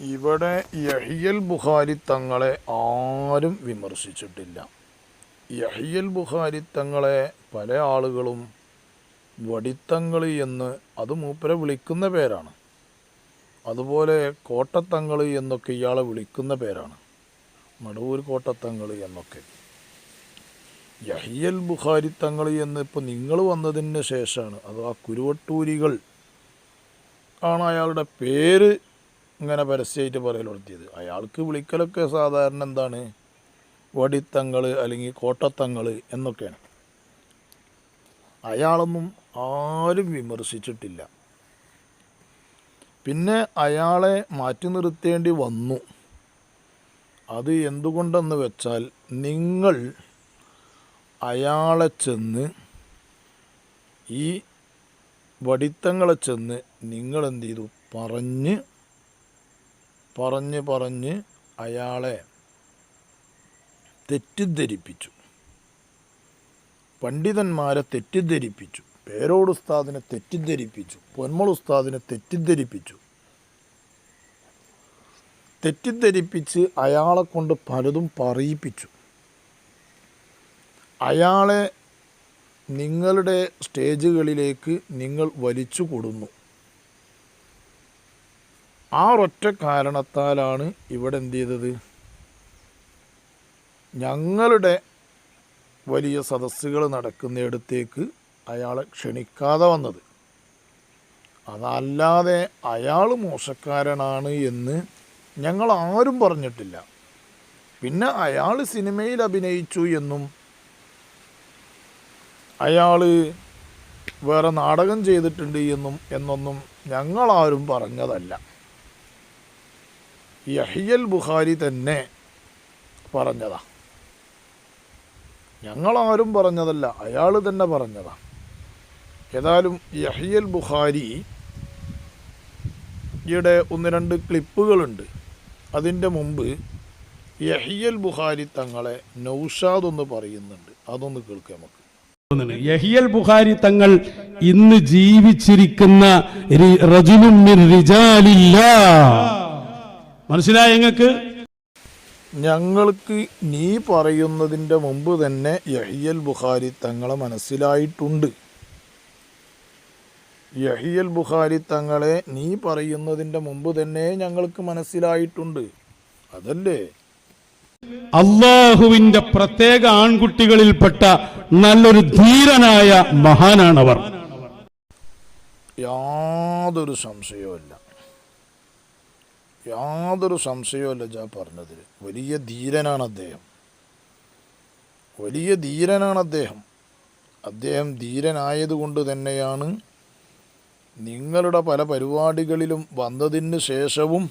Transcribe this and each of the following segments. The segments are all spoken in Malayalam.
ഇവിടെ യഹിയൽ ബുഖാരി തങ്ങളെ ആരും വിമർശിച്ചിട്ടില്ല. യഹിയൽ ബുഖാരി തങ്ങളെ പല ആളുകളും വടിത്തങ്ങളി എന്ന് അത് മൂപ്പരെ വിളിക്കുന്ന പേരാണ്. അതുപോലെ കോട്ടത്തങ്ങളി എന്നൊക്കെ ഇയാളെ വിളിക്കുന്ന പേരാണ്. മടവൂർ കോട്ടത്തങ്ങളി എന്നൊക്കെ. യഹിയൽ ബുഖാരി തങ്ങളി എന്ന് ഇപ്പോൾ നിങ്ങൾ വന്നതിന് ശേഷമാണ്. അത് ആ കുരുവട്ടൂരികൾ ആണ് അയാളുടെ പേര് ഇങ്ങനെ പരസ്യമായിട്ട് പറയൽ നടത്തിയത് അയാൾക്ക് വിളിക്കലൊക്കെ സാധാരണ എന്താണ്? വടിത്തങ്ങൾ അല്ലെങ്കിൽ കോട്ടത്തങ്ങൾ എന്നൊക്കെയാണ്. അയാളൊന്നും ആരും വിമർശിച്ചിട്ടില്ല. പിന്നെ അയാളെ മാറ്റി നിർത്തേണ്ടി വന്നു. അത് എന്തുകൊണ്ടെന്ന് വെച്ചാൽ നിങ്ങൾ അയാളെ ചെന്ന് ഈ വടിത്തങ്ങളെ ചെന്ന് നിങ്ങൾ എന്ത് ചെയ്തു? പറഞ്ഞ് പറഞ്ഞ് പറഞ്ഞ് അയാളെ തെറ്റിദ്ധരിപ്പിച്ചു. പണ്ഡിതന്മാരെ തെറ്റിദ്ധരിപ്പിച്ചു. പേരോട് ഉസ്താദിനെ തെറ്റിദ്ധരിപ്പിച്ചു. പൊന്മൾ ഉസ്താദിനെ തെറ്റിദ്ധരിപ്പിച്ചു. തെറ്റിദ്ധരിപ്പിച്ച് അയാളെ കൊണ്ട് പലതും പറയിപ്പിച്ചു. അയാളെ നിങ്ങളുടെ സ്റ്റേജുകളിലേക്ക് നിങ്ങൾ വലിച്ചു കൊടുന്നു. ആ ഒറ്റ കാരണത്താലാണ് ഇവിടെ എന്ത് ചെയ്തത്? ഞങ്ങളുടെ വലിയ സദസ്സുകൾ നടക്കുന്നിടത്തേക്ക് അയാളെ ക്ഷണിക്കാതെ വന്നത്. അതല്ലാതെ അയാൾ മോശക്കാരനാണ് എന്ന് ഞങ്ങൾ ആരും പറഞ്ഞിട്ടില്ല. പിന്നെ അയാൾ സിനിമയിൽ അഭിനയിച്ചു എന്നും അയാൾ വേറെ നാടകം ചെയ്തിട്ടുണ്ട് എന്നും എന്നൊന്നും ഞങ്ങളാരും പറഞ്ഞതല്ല. യഹിയൽ ബുഖാരി തന്നെ പറഞ്ഞതാ. ഞങ്ങളാരും പറഞ്ഞതല്ല അയാൾ തന്നെ പറഞ്ഞതാ. ഏതായാലും യഹിയൽ ബുഖാരി യുടെ ഒന്ന് രണ്ട് ക്ലിപ്പുകളുണ്ട്. അതിന്റെ മുമ്പ് യഹിയൽ ബുഖാരി തങ്ങളെ നൗഷാദ് ഒന്ന് പറയുന്നുണ്ട്. അതൊന്ന് കേൾക്കാം നമുക്ക്. യഹിയൽ ബുഖാരി തങ്ങൾ ഇന്ന് ജീവിച്ചിരിക്കുന്ന രി- റജുലുൻ മിൻ റിജാലില്ലാ. മനസ്സിലായ ഞങ്ങൾക്ക് ഞങ്ങൾക്ക് നീ പറയുന്നതിന്റെ മുമ്പ് തന്നെ യഹിയൽ ബുഖാരി തങ്ങളെ മനസ്സിലായിട്ടുണ്ട്. യഹിയൽ ബുഖാരി തങ്ങളെ നീ പറയുന്നതിന്റെ മുമ്പ് തന്നെ ഞങ്ങൾക്ക് മനസ്സിലായിട്ടുണ്ട്. അതല്ലേ? അള്ളാഹുവിന്റെ പ്രത്യേക ആൺകുട്ടികളിൽപ്പെട്ട നല്ലൊരു ധീരനായ മഹാനാണവർ. യാതൊരു സംശയവുമില്ല. യാതൊരു സംശയവുമില്ല ജാ പറഞ്ഞതിൽ വലിയ ധീരനാണ് അദ്ദേഹം. വലിയ ധീരനാണ് അദ്ദേഹം. അദ്ദേഹം ധീരനായതുകൊണ്ട് തന്നെയാണ് നിങ്ങളുടെ പല പരിപാടികളിലും വന്നതിന് ശേഷവും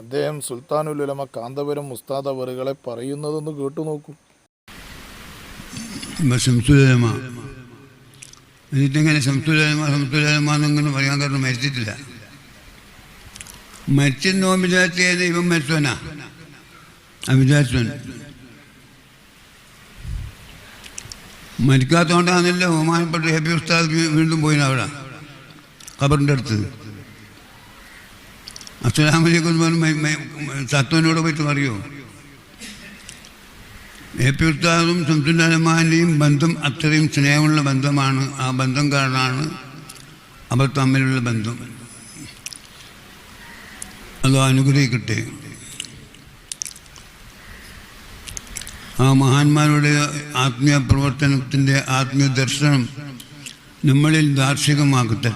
അദ്ദേഹം സുൽത്താനുൽ ഉലമ കാന്തപുരം മുസ്താദ് അവറുകളെ പറയുന്നതെന്ന് കേട്ടു നോക്കൂ. എന്നിട്ടിങ്ങനെ പറയാൻ കാരണം മരിച്ചിട്ടില്ല. മരിച്ചെന്നോ വിചാരിച്ചത് ഇവൻ മരിച്ചോനാ ആ വിചാരിച്ചോൻ മരിക്കാത്തോണ്ടാണല്ലോ ബഹുമാനപ്പെട്ട ഹെബി ഉസ്താദ് വീണ്ടും പോയിന് അവിടെ ഖബറിന്റെ അടുത്ത്. അസ്സലാമലൈക്കും സത്വനോട് പോയിട്ട് പറയോ? എ പി ഉസ്താദും ശംസുല്ലാലമാന്റെയും ബന്ധം അത്രയും സ്നേഹമുള്ള ബന്ധമാണ് ആ ബന്ധം കാരണമാണ് അവർ തമ്മിലുള്ള ബന്ധം. അത് അനുഗ്രഹിക്കട്ടെ. ആ മഹാന്മാരുടെ ആത്മീയ പ്രവർത്തനത്തിന്റെ ആത്മീയ ദർശനം നമ്മളിൽ ദാർശികമാക്കട്ടെ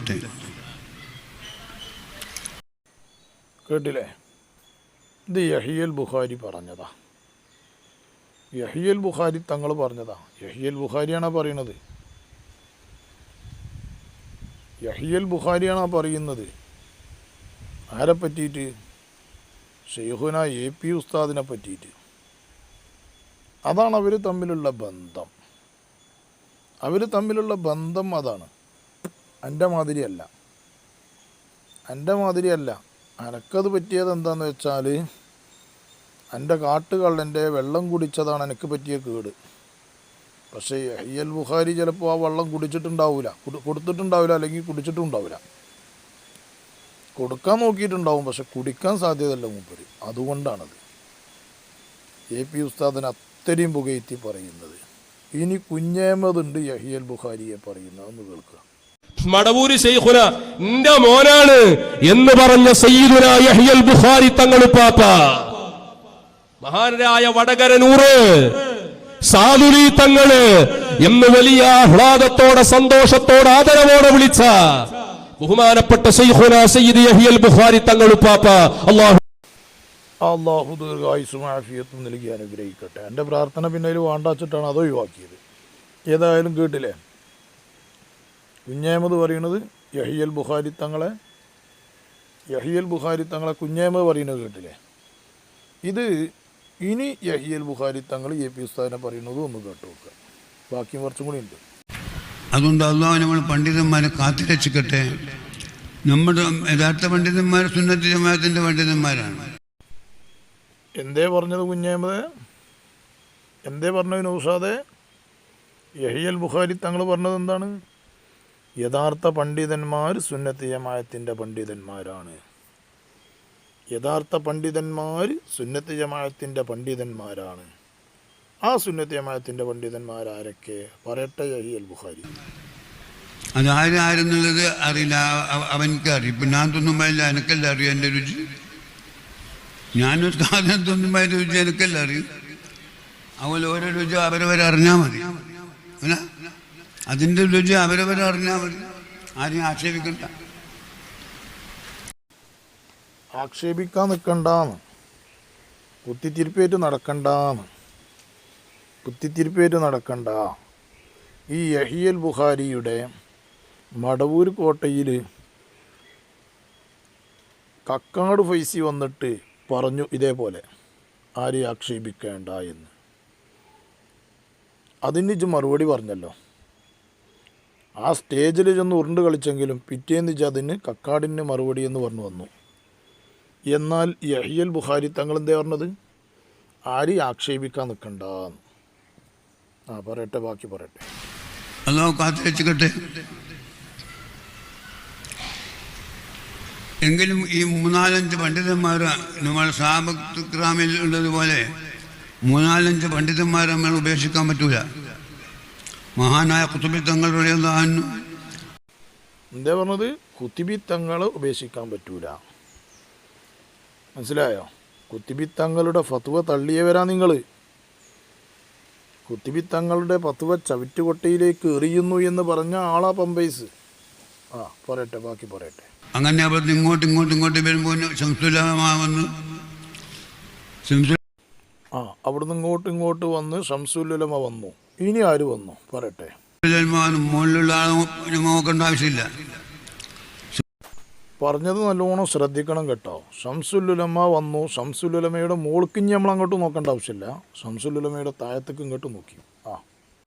കേട്ടില്ലേ? ഇത് യഹിയൽ ബുഖാരി പറഞ്ഞതാ. യഹിയൽ ബുഖാരി തങ്ങൾ പറഞ്ഞതാ. യഹിയൽ ബുഖാരിയാണ് പറയുന്നത്. യഹിയൽ ബുഖാരിയാണ് പറയുന്നത്. ആരെ പറ്റിയിട്ട്? ഷെയ്ഹുന എ പി ഉസ്താദിനെ പറ്റിയിട്ട്. അതാണ് അവർ തമ്മിലുള്ള ബന്ധം. അവർ തമ്മിലുള്ള ബന്ധം അതാണ്. എന്റെ മാതിരിയല്ല. എന്റെ മാതിരിയല്ല. എനക്കത് പറ്റിയത് എന്താന്ന് വെച്ചാൽ എന്റെ കാട്ടുകള്ളന്റെ വെള്ളം കുടിച്ചതാണ് എനിക്ക് പറ്റിയ കേട്. പക്ഷേ അയ്യൽ ബുഹാരി ചിലപ്പോൾ ആ വെള്ളം കുടിച്ചിട്ടുണ്ടാവില്ല കുടി- കൊടുത്തിട്ടുണ്ടാവില്ല അല്ലെങ്കിൽ കുടിച്ചിട്ടുണ്ടാവില്ല കൊടുക്കാൻ നോക്കിയിട്ടുണ്ടാവും പക്ഷെ കുടിക്കാൻ സാധ്യതയല്ല മൂപ്പര്. അതുകൊണ്ടാണത്. എ പി ഉസ്താദിന് അത്രയും പുകയത്തി പറയുന്നത്. ഇനി കുഞ്ഞേമതുണ്ട് യഹിയൽ ബുഖാരിയെ പറയുന്നതെന്ന് കേൾക്കുക. മടവൂര് ശൈഖുന എന്റെ മോനാണ് എന്ന് പറഞ്ഞ സയ്യിദുന യഹിയൽ ബുഖാരി തങ്ങൾ പാപ്പ. മഹാനരായ വടകരനൂറ് സാധുലി തങ്ങൾ എന്ന് വലിയ ആഹ്ലാദത്തോടെ സന്തോഷത്തോടെ ആദരവോടെ വിളിച്ച ബഹുമാനപ്പെട്ട ബുഖാരി അള്ളാഹു അള്ളാഹു നൽകി അനുഗ്രഹിക്കട്ടെ. എന്റെ പ്രാർത്ഥന പിന്നെ അതിൽ വേണ്ടാച്ചിട്ടാണ് അത് ഒഴിവാക്കിയത്. ഏതായാലും കേട്ടില്ലേ? കുഞ്ഞേമത് പറയുന്നത് യഹിയൽ ബുഖാരി തങ്ങളെ യഹിയൽ ബുഖാരി തങ്ങളെ കുഞ്ഞേമത് പറയുന്നത് കേട്ടില്ലേ? ഇത് ഇനി യഹിയൽ ബുഖാരി തങ്ങൾ എ പി ഉസ്താദിനെ പറയുന്നതും ഒന്ന് കേട്ടു നോക്കുക. ബാക്കി കുറച്ചും കൂടി ഉണ്ട്. അതുകൊണ്ട് അള്ളാഹു നമ്മൾ പണ്ഡിതന്മാരെ കാത്തിരക്ഷിക്കട്ടെ. നമ്മുടെ യഥാർത്ഥ പണ്ഡിതന്മാർ സുന്നത്തി ജമാഅത്തിന്റെ പണ്ഡിതന്മാരാണ്. എന്തേ പറഞ്ഞത് കുഞ്ഞേമത് എന്തേ പറഞ്ഞത് നൗസാദെ യഹിയൽ ബുഖാരി തങ്ങൾ പറഞ്ഞത് എന്താണ്? യഥാർത്ഥ പണ്ഡിതന്മാർ സുന്നത്തി ജമായത്തിന്റെ പണ്ഡിതന്മാരാണ്. യഥാർത്ഥ പണ്ഡിതന്മാർ സുന്നത്തി ജമായത്തിന്റെ പണ്ഡിതന്മാരാണ്. ആ സുന്നത്തി ജമായത്തിന്റെ പണ്ഡിതന്മാരാരൊക്കെ പറയട്ടെ അഹിയൽ ബുഖാരി. അത് ആരാരെന്നുള്ളത് ആരെന്നുള്ളത് അറിയില്ല. അവ- അവനക്ക് അറിയും. ഇപ്പം ഞാൻ തിന്നുമ്പോഴല്ല എനിക്കല്ല അറിയും? എന്റെ രുചി. ഞാനൊരു സാധനം തിന്നുമ്പോൾ അതിന്റെ രുചി എനിക്കല്ല അറിയും? അതുപോലെ ഓരോ രുചി അവരവരെ അറിഞ്ഞാൽ മതി. അതിന്റെ അതിന്റെ രുചി അവരവരെ അറിഞ്ഞാൽ മതി. ആരെയും ആക്ഷേപിക്കണ്ട. ആക്ഷേപിക്കാൻ നിൽക്കണ്ടാന്ന് കുത്തിത്തിരിപ്പേറ്റ് നടക്കണ്ടാന്ന്. കുത്തിത്തിരിപ്പേറ്റ് നടക്കണ്ട. ഈ യഹിയൽ ബുഖാരിയുടെ മടവൂർ കോട്ടയിൽ കക്കാട് ഫൈസി വന്നിട്ട് പറഞ്ഞു ഇതേപോലെ ആരെ ആക്ഷേപിക്കേണ്ട എന്ന്. അതിന് ഇജ്ജ് മറുപടി പറഞ്ഞല്ലോ. ആ സ്റ്റേജിൽ ചെന്ന് ഉരുണ്ട് കളിച്ചെങ്കിലും പിറ്റേന്ന് ഇജ്ജ് അതിന് കക്കാടിന് മറുപടി എന്ന് പറഞ്ഞു വന്നു. എന്നാൽ യഹിയൽ ബുഖാരി തങ്ങൾ എന്താ പറഞ്ഞത്? ആരെയും ആക്ഷേപിക്കാൻ നിൽക്കണ്ട ആ പറയട്ടെ ബാക്കി പറയട്ടെ. കാത്തിരക്ഷിക്കട്ടെ എങ്കിലും ഈ മൂന്നാലഞ്ച് പണ്ഡിതന്മാർ നമ്മൾ സാബക്രാമിൽ ഉള്ളതുപോലെ മൂന്നാലഞ്ച് പണ്ഡിതന്മാരെ നമ്മൾ ഉപേക്ഷിക്കാൻ പറ്റൂല. മഹാനായ കുത്തുബി തങ്ങളുടെ എന്താ പറഞ്ഞത്? കുത്തിബി തങ്ങൾ ഉപേക്ഷിക്കാൻ പറ്റൂല. മനസ്സിലായോ? കുത്തിബി തങ്ങളുടെ ഫത്വ തള്ളിയവരാ നിങ്ങൾ കുത്തിബി തങ്ങളുടെ ഫത്വ ചവിറ്റുകൊട്ടയിലേക്ക് എറിയുന്നു എന്ന് പറഞ്ഞ ആളാ പമ്പൈസ്. ആ പറയട്ടെ ബാക്കി പറയട്ടെ. അങ്ങനെ അവിടുന്ന് ഇങ്ങോട്ട് ഇങ്ങോട്ട് ഇങ്ങോട്ട് വരുമ്പോൾ ശംസുലമാവന്ന് ആ അവിടുന്ന് ഇങ്ങോട്ട് ഇങ്ങോട്ട് വന്ന് ഷംസുലുലമ വന്നു. ഇനി ആര് വന്നു? പറയട്ടെ. മുകളിലുള്ള ആളെ നോക്കേണ്ട ആവശ്യമില്ല. പറഞ്ഞത് നല്ലോണം ശ്രദ്ധിക്കണം കേട്ടോ. ഷംസുലുലമ വന്നു. ഷംസുലുലമയുടെ മോൾക്കിഞ്ഞ് നമ്മൾ അങ്ങോട്ട് നോക്കേണ്ട ആവശ്യമില്ല. ഷംസുലുലമയുടെ താഴത്തേക്ക് ഇങ്ങോട്ട് നോക്കി. ആ.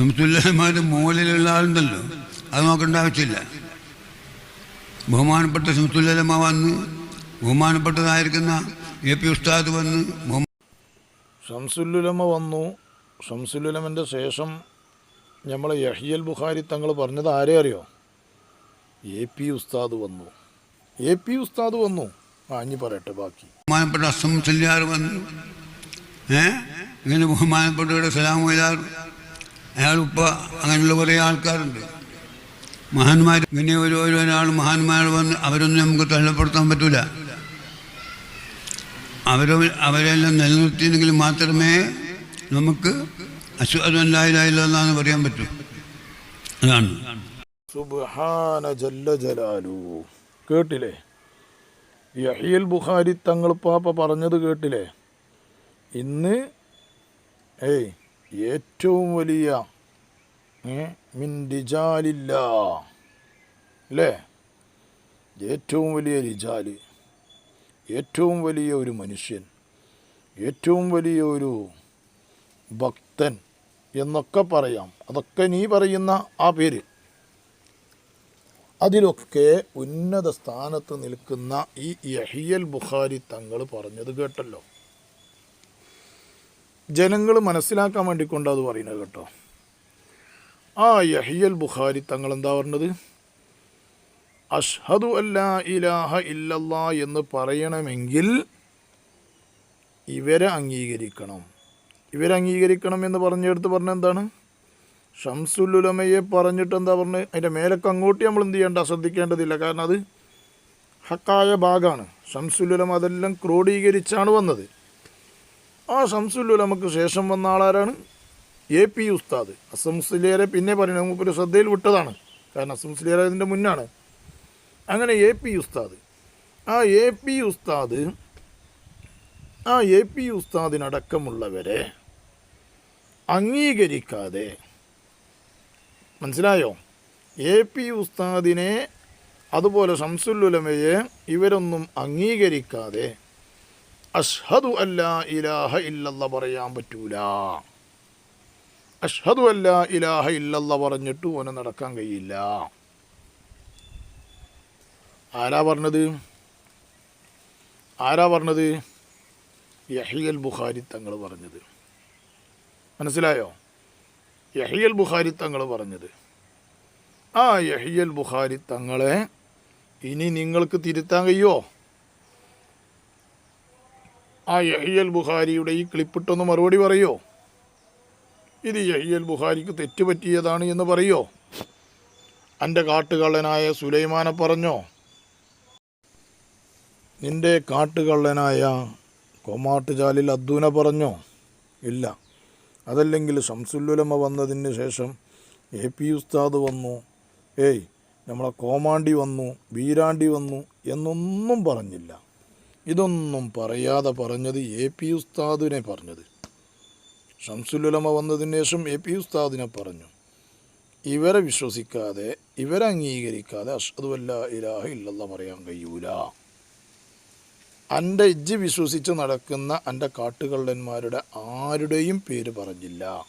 ശംസുല്ലമാരുടെ മുകളിലുള്ള ആളുണ്ടല്ലോ. അത് നോക്കേണ്ട ആവശ്യമില്ല. ബഹുമാനപ്പെട്ട ശംസുല്ലമ വന്ന് ബഹുമാനപ്പെട്ടതായിരിക്കുന്ന എ പി ഉസ്താദ് വന്ന് ഷംസുലുലമ വന്നു. ഷംസുലുലമന്റെ ശേഷം നമ്മളെ യഹിയൽ ബുഖാരി തങ്ങൾ പറഞ്ഞത് ആരെ അറിയോ? എ പി ഉസ്താദ് വന്നു. എ പി ഉസ്താദ് വന്നു. ഇനി പറയട്ടെ ബാക്കി. ബഹുമാനപ്പെട്ട അസം ചെല്ലിയാർ വന്നു. ഏ? ഇങ്ങനെ ബഹുമാനപ്പെട്ടവരുടെ സലാം വൈലാർ അയാൾ ഉപ്പ അങ്ങനെയുള്ള കുറേ ആൾക്കാരുണ്ട്. മഹാന്മാർ ഇങ്ങനെ ഓരോരോരാൾ ഒരാൾ മഹാന്മാർ വന്ന് അവരൊന്നും നമുക്ക് തള്ളപ്പെടുത്താൻ പറ്റൂല. അവരെ അവരെല്ലാം നിലനിർത്തിയെങ്കിൽ മാത്രമേ നമുക്ക് അശ്വതല്ലായില്ലാന്ന് പറയാൻ പറ്റൂ. അതാണ്. സുബ്ഹാന ജല്ല ജലാലു. കേട്ടില്ലേ? യഹിയൽ ബുഖാരി തങ്ങൾ പാപ്പ പറഞ്ഞത് കേട്ടില്ലേ? ഇന്ന് ഏയ് ഏറ്റവും വലിയ മിൻ റിജാലില്ല അല്ലേ? ഏറ്റവും വലിയ റിജാൽ ഏറ്റവും വലിയ ഒരു മനുഷ്യൻ ഏറ്റവും വലിയ ഒരു ഭക്തൻ എന്നൊക്കെ പറയാം. അതൊക്കെ നീ പറയുന്ന ആ പേര്. അതിലൊക്കെ ഉന്നത സ്ഥാനത്ത് നിൽക്കുന്ന ഈ യഹിയൽ ബുഖാരി തങ്ങൾ പറഞ്ഞത് കേട്ടല്ലോ. ജനങ്ങൾ മനസ്സിലാക്കാൻ വേണ്ടിക്കൊണ്ട് അത് പറയുന്നത് കേട്ടോ. ആ യഹിയൽ ബുഖാരി തങ്ങൾ എന്താ പറഞ്ഞത്? അഷ്ഹദു അല്ലാ ഇലാഹ ഇല്ലല്ലാ എന്ന് പറയണമെങ്കിൽ ഇവരെ അംഗീകരിക്കണം. ഇവരെ അംഗീകരിക്കണം എന്ന് പറഞ്ഞെടുത്ത് പറഞ്ഞ എന്താണ്? ഷംസുലുലമയെ പറഞ്ഞിട്ട് എന്താ പറഞ്ഞത് അതിന്റെ മേലൊക്കെ അങ്ങോട്ട് നമ്മൾ എന്ത് ചെയ്യേണ്ട? ശ്രദ്ധിക്കേണ്ടതില്ല. കാരണം അത് ഹക്കായ ഭാഗമാണ് ഷംസുല്ലുലമ അതെല്ലാം ക്രോഡീകരിച്ചാണ് വന്നത്. ആ ഷംസുലുലമക്ക് ശേഷം വന്ന ആളാരാണ്? എ പി ഉസ്താദ്. അസംസ്ലിയരെ പിന്നെ പറയുന്നത് നമുക്കൊരു ശ്രദ്ധയിൽ വിട്ടതാണ്. കാരണം അസംസ്ലിയർ അതിന്റെ മുന്നാണ്. അങ്ങനെ എ പി ഉസ്താദ്. ആ എ പി ഉസ്താദ് ആ എ പി ഉസ്താദിനടക്കമുള്ളവരെ അംഗീകരിക്കാതെ മനസ്സിലായോ? എ പി ഉസ്താദിനെ അതുപോലെ ഷംസുല്ലുലമയെ ഇവരൊന്നും അംഗീകരിക്കാതെ അഷ്ഹദു അല്ലാ ഇലാഹ ഇല്ലല്ല പറയാൻ പറ്റൂല. അഷ്ഹദു അല്ല ഇലാഹ ഇല്ലല്ല പറഞ്ഞിട്ട് ഓനെ നടക്കാൻ കഴിയില്ല. ആരാ പറഞ്ഞത്? ആരാ പറഞ്ഞത്? യഹിയൽ ബുഖാരി തങ്ങൾ പറഞ്ഞത്. മനസ്സിലായോ? യഹിയൽ ബുഖാരി തങ്ങൾ പറഞ്ഞത്. ആ യഹിയൽ ബുഖാരി തങ്ങളെ ഇനി നിങ്ങൾക്ക് തിരുത്താൻ കഴിയുമോ ആ യഹിയൽ ബുഖാരിയുടെ ഈ ക്ലിപ്പിട്ടൊന്ന് മറുപടി പറയോ? ഇത് യഹിയൽ ബുഖാരിക്ക് തെറ്റുപറ്റിയതാണ് എന്ന് പറയോ? എന്റെ കാട്ടുകള്ളനായ സുലൈമാനെ പറഞ്ഞോ? നിന്റെ കാട്ടുകള്ളനായ കൊമാട്ടുചാലിൽ അദ്ദൂന പറഞ്ഞോ? ഇല്ല. അതല്ലെങ്കിൽ ഷംസുല്ലുലമ വന്നതിന് ശേഷം എ പി ഉസ്താദ് വന്നു. ഏയ് നമ്മളെ കോമാണ്ടി വന്നു വീരാണ്ടി വന്നു എന്നൊന്നും പറഞ്ഞില്ല. ഇതൊന്നും പറയാതെ പറഞ്ഞത് എ പി ഉസ്താദിനെ പറഞ്ഞത്. ഷംസുല്ലുലമ വന്നതിന് ശേഷം എ പി ഉസ്താദിനെ പറഞ്ഞു. ഇവരെ വിശ്വസിക്കാതെ ഇവരെ അംഗീകരിക്കാതെ അഷ്ഹദു അല്ലാ ഇലാഹ ഇല്ലല്ല പറയാൻ കഴിയൂല. എന്റെ ഇജ്ജ് വിശ്വസിച്ച് നടക്കുന്ന എന്റെ കാട്ടുകള്ളന്മാരുടെ ആരുടെയും പേര് പറഞ്ഞില്ല.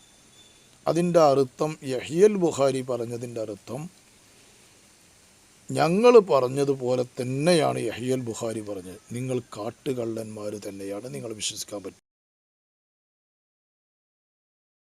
അതിന്റെ അർത്ഥം യഹിയൽ ബുഖാരി പറഞ്ഞതിന്റെ അർത്ഥം ഞങ്ങൾ പറഞ്ഞതുപോലെ തന്നെയാണ് യഹിയൽ ബുഖാരി പറഞ്ഞത്. നിങ്ങൾ കാട്ടുകള്ളന്മാർ തന്നെയാണ് നിങ്ങൾ വിശ്വസിക്കാൻ പറ്റും